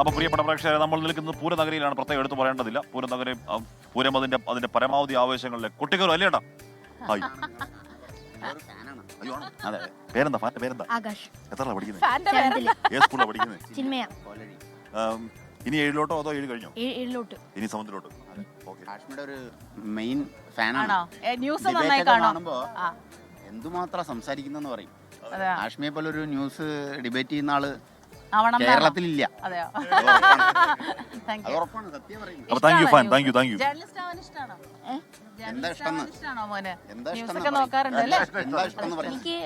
അപ്പൊ പ്രിയപ്പെട്ട പ്രേക്ഷകരെ നമ്മൾ നിൽക്കുന്നത് പൂരനഗരിയിലാണ്. പ്രത്യേകം എടുത്തു പറയേണ്ടതില്ല. പൂരനഗരി പൂരം അതിന്റെ അതിന്റെ പരമാവധി ആവേശങ്ങളിലെ കുട്ടികളും അല്ലേ ഏട്ടാ? ഹായ് അയ്യോ? അതെ. പേരെന്താ? ഫാന്റെ പേരെന്താ? ആകാശ്. എത്ര പഠിക്കുന്നത്? ഫാന്റെ പേര്. സെവന്തിൽ ഏത് സ്കൂളിലാണ് പഠിക്കുന്നത്? ഇനി ഏഴിലോട്ടോ അതോ ഏഴ് കഴിഞ്ഞോ? ഏഴിലോട്ട്. ഇനി സമുദ്രലോട്ട്. ഓക്കെ. കാശ്മീരുടെ ഒരു മെയിൻ ഫാനാണ്. ന്യൂസ് നന്നായി കാണോ കാണുമ്പോ എന്തുമാത്രം സംസാരിക്കുന്നെന്ന് പറയും. ഹാഷ്മിയെ പോലെ ഒരു ന്യൂസ് ഡിബേറ്റ് ചെയ്യുന്ന ആൾ ആവണം കേരളത്തിലില്ല. അതെയോ? താങ്ക് അത് യു ഉറപ്പാണ് സത്യം പറയുന്നത്. അപ്പൊ thank you fan thank you thank you journalist ആവാൻ ഇഷ്ടമാണോ എന്താ ഇഷ്ടംന്ന്? ഇഷ്ടമാണോ മോന്? എന്താ ന്യൂസ് ഇഷ്ടം നോക്കാറുണ്ട് അല്ലേ? എന്താ ഇഷ്ടം എന്ന് പറയുന്നത് എനിക്ക്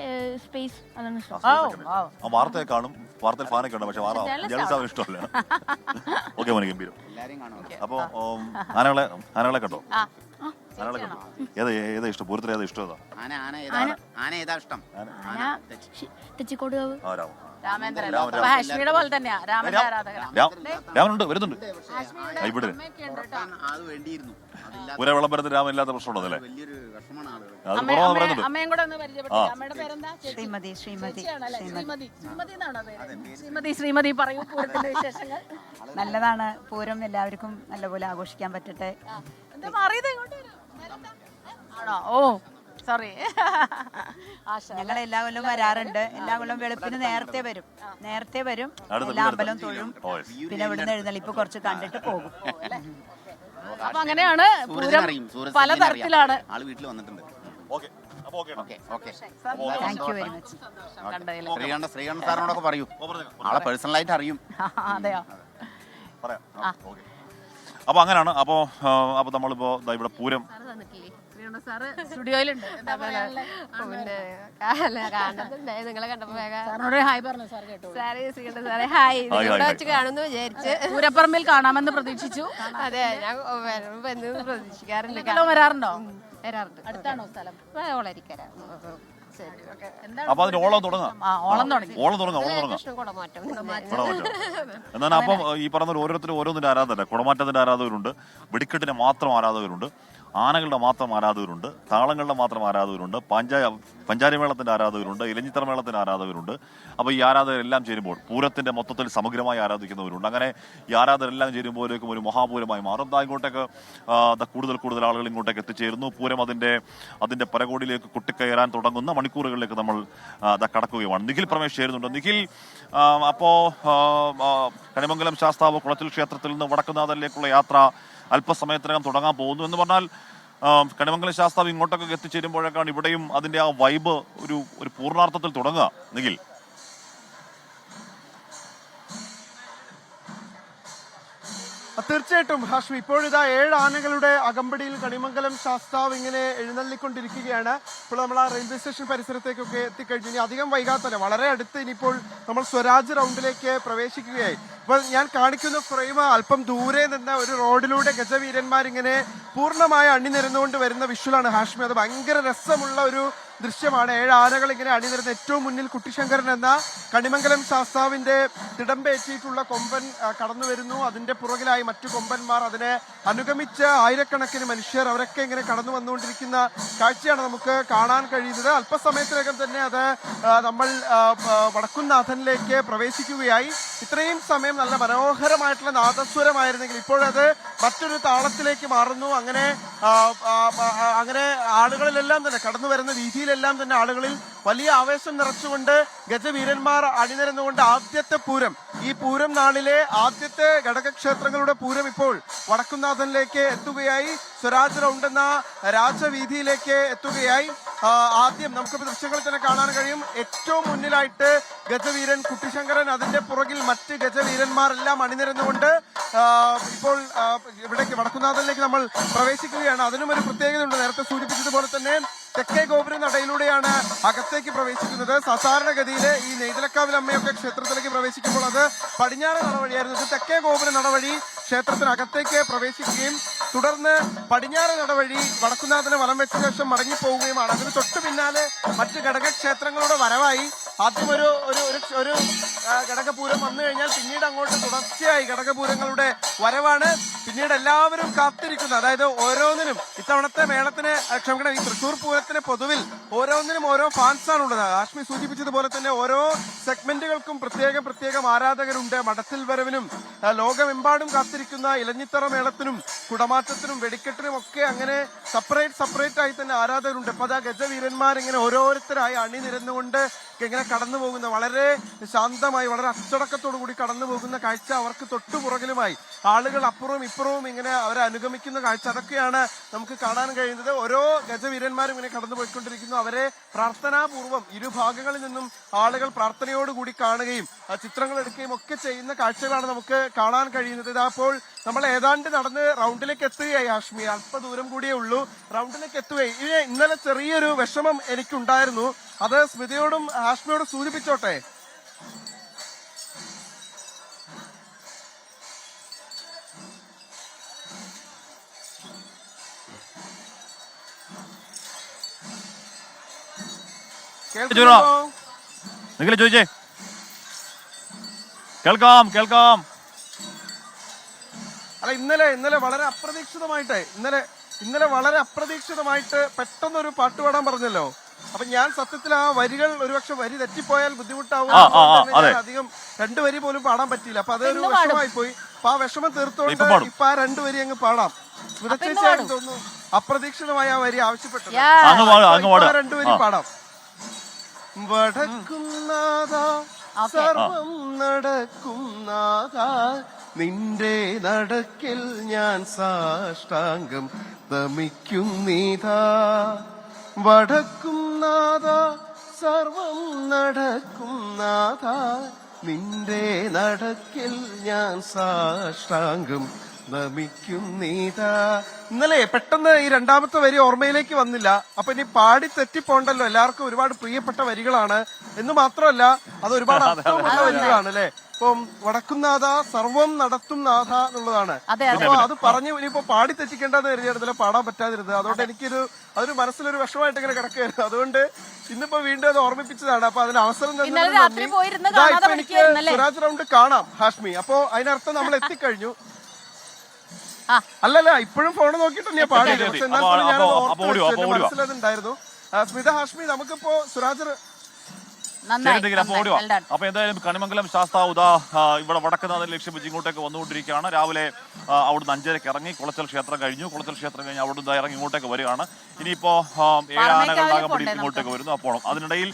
സ്പേസ് അതാണ് ഇഷ്ടം. ഓ ഓ ആ വാർത്തയെ കാണും. വാർത്തയിൽ ഫാനൊക്കെ ഉണ്ട് പക്ഷെ ജേർണലിസ്റ്റ് ഇഷ്ടമല്ല. ഓക്കെ മോനെ ഗംഭീരം. എല്ലാരെയും കാണും. അപ്പൊ ഉം, ആനകളെ ആനകളെ കണ്ടോ? ആ. ആനകളെ കണ്ടോ? ഏതാ ഏതാ ഇഷ്ടം? പൂരത്തിൽ ഏതാ ഇഷ്ടം ഏതാ? ആന ആന ഏതാ ആന. ഏതാ ഇഷ്ടം? ആന. ആ രാമേന്ദ്രൻ. രാമൻ, അപ്പൊ ഹാഷ്മിയുടെ പോലെ തന്നെയാ. രാമന്റെ രാമനുണ്ട് വരുന്നുണ്ട്. ഇവിടെ അമ്മയൊക്കെ ഉണ്ട് കേട്ടോ. ഉറപ്പാണ്, അത് വേണ്ടിയിരുന്നു. അതില്ലാത്ത പൂര വിളംബരത്തിൽ രാമൻ ഇല്ലാത്ത വിഷമമാണ് ആളുകൾ അത് അമ്മ- കുറവാന്ന് അമ്മയെ- പറയുന്നുണ്ട്. അമ്മയും കൂടെ ഒന്ന് പരിചയപ്പെട്ടു അമ്മയുടെ പേരെന്താ? ചേച്ചി? ശ്രീമതി ശ്രീമതി ചേച്ചിയാണല്ലേ? ശ്രീമതി. ശ്രീമതി. എന്നാണോ പേര്? ശ്രീമതി ശ്രീമതി പറയൂ പൂരത്തിന്റെ വിശേഷങ്ങൾ. നല്ലതാണ്. പൂരം എല്ലാവർക്കും നല്ലപോലെ ആഘോഷിക്കാൻ പറ്റട്ടെ. ആ, എന്താ മാറിയത്? ഇങ്ങോട്ട് വരൂ. പേരെന്താ? ആണോ? ഓ. സോറി ഞങ്ങൾ എല്ലാ കൊല്ലവും വരാറുണ്ട്. എല്ലാ കൊല്ലവും വെളുപ്പിന് നേരത്തെ വരും. നേരത്തെ വരും. എല്ലാ അമ്പലവും തൊഴും. പിന്നെ ഇവിടുന്ന് എഴുന്നള്ളിപ്പ് കുറച്ച് കണ്ടിട്ട് പോകും. അപ്പൊ അങ്ങനെയാണ് പൂരം പലതരത്തിലാണ് സൂരജ് പല തരത്തിലാണ്. ആൾ വീട്ടിൽ വന്നിട്ടുണ്ട്. ഓക്കെ. അപ്പൊ okay. Okay okay. Very much കണ്ടതിൽ ശ്രീകണ്ഠ ശ്രീകണ്ഠ സാറിനോടൊക്കെ പറയൂ. ആളെ പേഴ്സണലായിട്ട് അറിയും. അതെയോ? പറയാം. ഓക്കെ. അപ്പൊ അങ്ങനെയാണ്. അപ്പോ അപ്പൊ നമ്മളിപ്പോ ദാ ഇവിടെ പൂരം സാറ്? സ്റ്റുഡിയോയിലുണ്ട്. കാണുന്നുണ്ടായി നിങ്ങളെ കണ്ടപ്പോ സാറിനോട് ഹായ് പറഞ്ഞു? സാർ കേട്ടോ സാറേ ശ്രീകണ്ഠ സാറേ ഹായ്. വെച്ച് വിചാരിച്ച്. പൂരപ്പറമ്പിൽ കാണാമെന്ന് പ്രതീക്ഷിച്ചു. അതെ ഞാൻ പ്രതീക്ഷിക്കാറുണ്ട് വരാറുണ്ടോ? വരാറുണ്ട്. അടുത്താണോ സ്ഥലം? വളരിക്കര ശരി ഓക്കെ. എന്താണ് അപ്പൊ അതിന് ഓളം തുടങ്ങാം. ആ ഓളം തുടങ്ങി. ഓളം തുടങ്ങാം ഓളം തുടങ്ങാം. കൃഷ്ണൻ കുടമാറ്റം. എന്നാൽ അപ്പം ഈ പറഞ്ഞ ഓരോരുത്തരും ഓരോന്നിന്റെ ആരാധകരുണ്ട് കുടമാറ്റത്തിന്റെ ആരാധകരുണ്ട്. വെടിക്കെട്ടിന് മാത്രം ആരാധകരുണ്ട്. ആനകളുടെ മാത്രം ആരാധകരുണ്ട് താളങ്ങളുടെ മാത്രം ആരാധകരുണ്ട് പഞ്ചായ പഞ്ചാരി മേളത്തിന്റെ ആരാധകരുണ്ട് ഇലഞ്ഞിത്തറ മേളത്തിന്റെ ആരാധകരുണ്ട്. അപ്പോൾ ഈ ആരാധകരെല്ലാം ചേരുമ്പോൾ പൂരത്തിന്റെ മൊത്തത്തിൽ സമഗ്രമായി ആരാധിക്കുന്നവരുണ്ട്. അങ്ങനെ ഈ ആരാധകരെല്ലാം ചേരുമ്പോഴേക്കും ഒരു മഹാപൂരമായി മാറും. ദാ ഇങ്ങോട്ടേക്ക് കൂടുതൽ കൂടുതൽ ആളുകൾ ഇങ്ങോട്ടേക്ക് എത്തിച്ചേരുന്നു. പൂരം അതിന്റെ അതിന്റെ പരകോടിയിലേക്ക് കൊട്ടിക്കയറാൻ തുടങ്ങുന്ന മണിക്കൂറുകളിലേക്ക് നമ്മൾ കടക്കുകയാണ്. കടക്കുകയുമാണ് നിഖിൽ പ്രമേഷ് ചേരുന്നുണ്ട്. നിഖിൽ ആ, അപ്പോ ആ, ആ, കണിമംഗലം ശാസ്താവ് കുളത്തിൽ ക്ഷേത്രത്തിൽ നിന്ന് വടക്കുന്നാഥനിലേക്കുള്ള യാത്ര അല്പസമയത്തിനകം തുടങ്ങാൻ പോകുന്നു എന്ന് പറഞ്ഞാൽ കണിമംഗല ശാസ്താവ് ഇങ്ങോട്ടൊക്കെ എത്തിച്ചേരുമ്പോഴേക്കാണ് ഇവിടെയും അതിന്റെ ആ വൈബ് ഒരു ഒരു പൂർണാർത്ഥത്തിൽ തുടങ്ങുക. നിഖിൽ തീർച്ചയായിട്ടും ഹാഷ്മി. ഇപ്പോഴിതാ ഏഴ് ആനകളുടെ അകമ്പടിയിൽ കണിമംഗലം ശാസ്താവ് ഇങ്ങനെ എഴുന്നള്ളിക്കൊണ്ടിരിക്കുകയാണ്. ഇപ്പോൾ നമ്മൾ ആ റെയിൽവേ സ്റ്റേഷൻ പരിസരത്തേക്കൊക്കെ എത്തിക്കഴിഞ്ഞു. ഇനി അധികം വൈകാത്തല്ല. വളരെ അടുത്ത് ഇനിയിപ്പോൾ നമ്മൾ സ്വരാജ് റൗണ്ടിലേക്ക് പ്രവേശിക്കുകയായി. ഇപ്പോൾ ഞാൻ കാണിക്കുന്ന ഫ്രെയിം അല്പം ദൂരെ നിന്ന ഒരു റോഡിലൂടെ ഗജവീരന്മാരിങ്ങനെ പൂർണമായി അണിനിരന്നുകൊണ്ട് വരുന്ന വിഷ്വലാണ് ഹാഷ്മി. അത് ഭയങ്കര രസമുള്ള ഒരു ദൃശ്യമാണ്. ഏഴ് ആനകൾ ഇങ്ങനെ അണിനിരുന്ന ഏറ്റവും മുന്നിൽ കുട്ടിശങ്കരൻ എന്ന കണിമംഗലം ശാസ്താവിന്റെ തിടമ്പേറ്റിയിട്ടുള്ള കൊമ്പൻ കടന്നു വരുന്നു. അതിന്റെ പുറകിലായി മറ്റു കൊമ്പന്മാർ അതിനെ അനുഗമിച്ച ആയിരക്കണക്കിന് മനുഷ്യർ അവരൊക്കെ ഇങ്ങനെ കടന്നു വന്നുകൊണ്ടിരിക്കുന്ന കാഴ്ചയാണ് നമുക്ക് കാണാൻ കഴിയുന്നത്. അല്പസമയത്തിനകം തന്നെ അത് നമ്മൾ വടക്കുന്നാഥനിലേക്ക് പ്രവേശിക്കുകയായി. ഇത്രയും സമയം നല്ല മനോഹരമായിട്ടുള്ള നാദസ്വരമായിരുന്നെങ്കിൽ ഇപ്പോഴത് മറ്റൊരു താളത്തിലേക്ക് മാറുന്നു. അങ്ങനെ അങ്ങനെ ആളുകളിലെല്ലാം തന്നെ കടന്നു വരുന്ന രീതിയിലെല്ലാം തന്നെ ആളുകളിൽ വലിയ ആവേശം നിറച്ചുകൊണ്ട് ഗജവീരന്മാർ അണിനിരന്നുകൊണ്ട് ആദ്യത്തെ പൂരം ഈ പൂരം നാളിലെ ആദ്യത്തെ ഘടകക്ഷേത്രങ്ങളുടെ പൂരം ഇപ്പോൾ വടക്കുംനാഥനിലേക്ക് എത്തുകയായി. സ്വരാജ് റൗണ്ട് രാജവീതിയിലേക്ക് എത്തുകയായി. ആദ്യം നമുക്ക് ദൃശ്യങ്ങളിൽ തന്നെ കാണാൻ കഴിയും. ഏറ്റവും മുന്നിലായിട്ട് ഗജവീരൻ കുട്ടിശങ്കരൻ അതിന്റെ പുറകിൽ മറ്റ് ഗജവീരന്മാരെല്ലാം അണിനിരന്നുകൊണ്ട് ഇപ്പോൾ ഇവിടെ വടക്കുന്നാഥനിലേക്ക് നമ്മൾ പ്രവേശിക്കുകയാണ്. അതിനും ഒരു പ്രത്യേകതയുണ്ട്. നേരത്തെ സൂചിപ്പിച്ചതുപോലെ തന്നെ തെക്കേ ഗോപുര നടയിലൂടെയാണ് അകത്തേക്ക് പ്രവേശിക്കുന്നത്. സാധാരണഗതിയിൽ ഈ നെയ്തലക്കാവിൽ അമ്മയൊക്കെ ക്ഷേത്രത്തിലേക്ക് പ്രവേശിക്കുമ്പോൾ അത് പടിഞ്ഞാറ് നടവഴിയായിരുന്നു. തെക്കേ ഗോപുര നടവഴി ക്ഷേത്രത്തിനകത്തേക്ക് പ്രവേശിക്കുകയും തുടർന്ന് പടിഞ്ഞാറ് നടവഴി വടക്കുന്നാഥന് വലം വെച്ച ശേഷം മടങ്ങിപ്പോവുകയുമാണ്. അതിന് തൊട്ടു പിന്നാലെ മറ്റ് ഘടകക്ഷേത്രങ്ങളുടെ വരവായി ആദ്യം ഒരു ഒരു ഒരു ഘടകപൂരം വന്നു കഴിഞ്ഞാൽ പിന്നീട് അങ്ങോട്ട് തുടർച്ചയായി ഘടകപൂരങ്ങളുടെ വരവാണ് പിന്നീട് എല്ലാവരും കാത്തിരിക്കുന്നത്. അതായത് ഓരോന്നിനും ഇത്തവണത്തെ മേളത്തിന് ക്ഷമിക്കണം ഈ തൃശൂർ പൂരത്തിന് പൊതുവിൽ ഓരോന്നിനും ഓരോ ഫാൻസാണ് ഉള്ളത് ആഷ്മി സൂചിപ്പിച്ചതുപോലെ തന്നെ ഓരോ സെഗ്മെന്റുകൾക്കും പ്രത്യേകം പ്രത്യേകം ആരാധകരുണ്ട്. മഠത്തിൽ വരവിനും ലോകമെമ്പാടും കാത്തിരിക്കുന്ന ഇലഞ്ഞിത്തറ മേളത്തിനും കുടമാറ്റത്തിനും വെടിക്കെട്ടിനും ഒക്കെ അങ്ങനെ സെപ്പറേറ്റ് സെപ്പറേറ്റ് ആയി തന്നെ ആരാധകരുണ്ട്. ഇപ്പൊ അതാ ഗജവീരന്മാർ ഇങ്ങനെ ഓരോരുത്തരായി അണിനിരന്നുകൊണ്ട് ഇങ്ങനെ കടന്നു പോകുന്ന വളരെ ശാന്തമായി വളരെ അച്ചടക്കത്തോടു കൂടി കടന്നു പോകുന്ന കാഴ്ച അവർക്ക് തൊട്ടുപുറകിലുമായി ആളുകൾ അപ്പുറവും ഇപ്പുറവും ഇങ്ങനെ അവരെ അനുഗമിക്കുന്ന കാഴ്ച അതൊക്കെയാണ് നമുക്ക് കാണാൻ കഴിയുന്നത്. ഓരോ ഗജവീരന്മാരും ഇങ്ങനെ കടന്നു പോയിക്കൊണ്ടിരിക്കുന്നു. അവരെ പ്രാർത്ഥനാപൂർവം ഇരുഭാഗങ്ങളിൽ നിന്നും ആളുകൾ പ്രാർത്ഥനയോടുകൂടി കാണുകയും ചിത്രങ്ങൾ എടുക്കുകയും ഒക്കെ ചെയ്യുന്ന കാഴ്ചകളാണ് നമുക്ക് കാണാൻ കഴിയുന്നത്. ഇതാ അപ്പോൾ നമ്മൾ ഏതാണ്ട് നടന്ന് റൗണ്ടിലേക്ക് എത്തുകയായി ഹാഷ്മി അല്പദൂരം കൂടിയേ ഉള്ളൂ. റൗണ്ടിലേക്ക് എത്തുകയായി. ഇനി ഇന്നലെ ചെറിയൊരു വിഷമം എനിക്കുണ്ടായിരുന്നു. അത് സ്മിതയോടും ഹാഷ്മിയോടും സൂചിപ്പിച്ചോട്ടെ. നിങ്ങൾ ചോദിച്ചേ. കേൾക്കാം കേൾക്കാം. ഇന്നലെ ഇന്നലെ വളരെ അപ്രതീക്ഷിതമായിട്ട് ഇന്നലെ ഇന്നലെ വളരെ അപ്രതീക്ഷിതമായിട്ട് പെട്ടെന്ന് ഒരു പാട്ട് പാടാൻ പറഞ്ഞല്ലോ. അപ്പൊ ഞാൻ സത്യത്തിൽ ആ വരികൾ ഒരുപക്ഷെ വരി തെറ്റിപ്പോയാൽ ബുദ്ധിമുട്ടാവും. അധികം രണ്ടു വരി പോലും പാടാൻ പറ്റിയില്ല. അപ്പൊ അതൊരു വിഷമായി വിഷമമായി പോയി. അപ്പൊ ആ വിഷമം തീർത്തോണ്ട് ഇപ്പൊ ആ രണ്ടു വരി അങ്ങ് പാടാം. തോന്നുന്നു അപ്രതീക്ഷിതമായ ആ വരി ആവശ്യപ്പെട്ടു രണ്ടു വരി പാടാം. വടക്കുന്നാഥ. സർവം നടക്കുന്നാഥ നിന്റെ നടക്കിൽ ഞാൻ സാഷ്ടാംഗം നമിക്കുന്നീതാ വടക്കുന്നാഥ സർവം നടക്കും നാഥ. നിന്റെ നടക്കിൽ ഞാൻ സാഷ്ടാംഗം നമിക്കുന്നീതാ ഇന്നലെ പെട്ടെന്ന് ഈ രണ്ടാമത്തെ വരി ഓർമ്മയിലേക്ക് വന്നില്ല. അപ്പൊ ഇനി പാടി തെറ്റിപ്പോണ്ടല്ലോ. എല്ലാവർക്കും ഒരുപാട് പ്രിയപ്പെട്ട വരികളാണ്. എന്ന് മാത്രമല്ല അത് ഒരുപാട് അർത്ഥമുള്ള വരികളാണ് അല്ലെ ഇപ്പം വടക്കുന്നാഥ സർവം നടത്തും നാഥ എന്നുള്ളതാണ്. അപ്പൊ അത്. പറഞ്ഞു ഇനിയിപ്പോ പാടി തെറ്റിക്കേണ്ടെന്ന് കരുതിയായിരുന്നില്ല പാടാൻ പറ്റാതിരുന്നത്. അതുകൊണ്ട് എനിക്കൊരു അതൊരു മനസ്സിലൊരു വിഷമമായിട്ട് ഇങ്ങനെ കിടക്കുകയായിരുന്നു. അതുകൊണ്ട് ഇന്നിപ്പോ വീണ്ടും അത് ഓർമ്മിപ്പിച്ചതാണ്. അപ്പൊ അതിന് അവസരം തന്നെ എനിക്ക്? സ്വരാജ് റൗണ്ട് കാണാം ഹാഷ്മി. അപ്പോ അതിനർത്ഥം നമ്മൾ എത്തിക്കഴിഞ്ഞു. അല്ലല്ല ഇപ്പോഴും ഫോൺ നോക്കിട്ട് തന്നെയാ പാടിയത് പക്ഷെ എന്നാൽ പോലും ഓർത്ത്? മനസ്സിലതുണ്ടായിരുന്നു സ്മിത ഹാഷ്മി നമുക്കിപ്പോ സുരാജ് റ്- നന്നായി അപ്പൊ എന്തായാലും കണിമംഗലം ശാസ്താവുത ഇവിടെ വടക്കുന്നാഥൻ ലക്ഷ്യം വെച്ച് ഇങ്ങോട്ടേക്ക് വന്നുകൊണ്ടിരിക്കുകയാണ്. രാവിലെ അവിടുന്ന് അഞ്ചരക്ക് ഇറങ്ങി കുളച്ചൽ ക്ഷേത്രം കഴിഞ്ഞു. കുളച്ചൽ ക്ഷേത്രം കഴിഞ്ഞ് അവിടുന്ന് ഇറങ്ങി ഇങ്ങോട്ടേക്ക് വരികയാണ്. ഇനിയിപ്പോ പോണ്ടേ ഇങ്ങോട്ടേക്ക് വരുന്നു. അപ്പോൾ അതിനിടയിൽ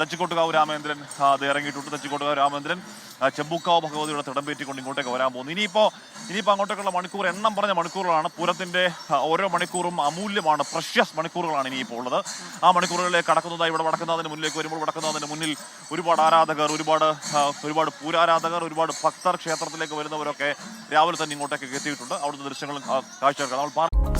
തച്ചിക്കോട്ടുകാവ് രാമേന്ദ്രൻ അത് ഇറങ്ങിയിട്ടുണ്ട്. തച്ചിക്കോട്ടുകാവ് രാമേന്ദ്രൻ ചെമ്പൂക്കാവ് ഭഗവതിയുടെ തിടമ്പേറ്റിക്കൊണ്ട് ഇങ്ങോട്ടേക്ക് വരാൻ പോകുന്നു. ഇനിയിപ്പോ ഇനിയിപ്പോ അങ്ങോട്ടേക്കുള്ള മണിക്കൂർ എണ്ണം പറഞ്ഞ മണിക്കൂറുകളാണ്. പൂരത്തിന്റെ ഓരോ മണിക്കൂറും അമൂല്യമാണ് പ്രഷ്യസ് മണിക്കൂറുകളാണ് ഇനിയിപ്പോൾ ഉള്ളത്. ആ മണിക്കൂറുകളിലേക്ക് കടക്കുന്നതായി ഇവിടെ വടക്കുന്നതിന് മുന്നിലേക്ക് വരുമ്പോൾ വടക്കുന്നതിന് മുന്നിൽ ഒരുപാട് ആരാധകർ ഒരുപാട് ഒരുപാട് പൂരാരാധകർ ഒരുപാട് ഭക്തർ ക്ഷേത്രത്തിലേക്ക് വരുന്നവരൊക്കെ രാവിലെ തന്നെ ഇങ്ങോട്ടേക്ക് എത്തിയിട്ടുണ്ട്. അവിടുത്തെ ദൃശ്യങ്ങളും കാഴ്ചകളും നമ്മൾ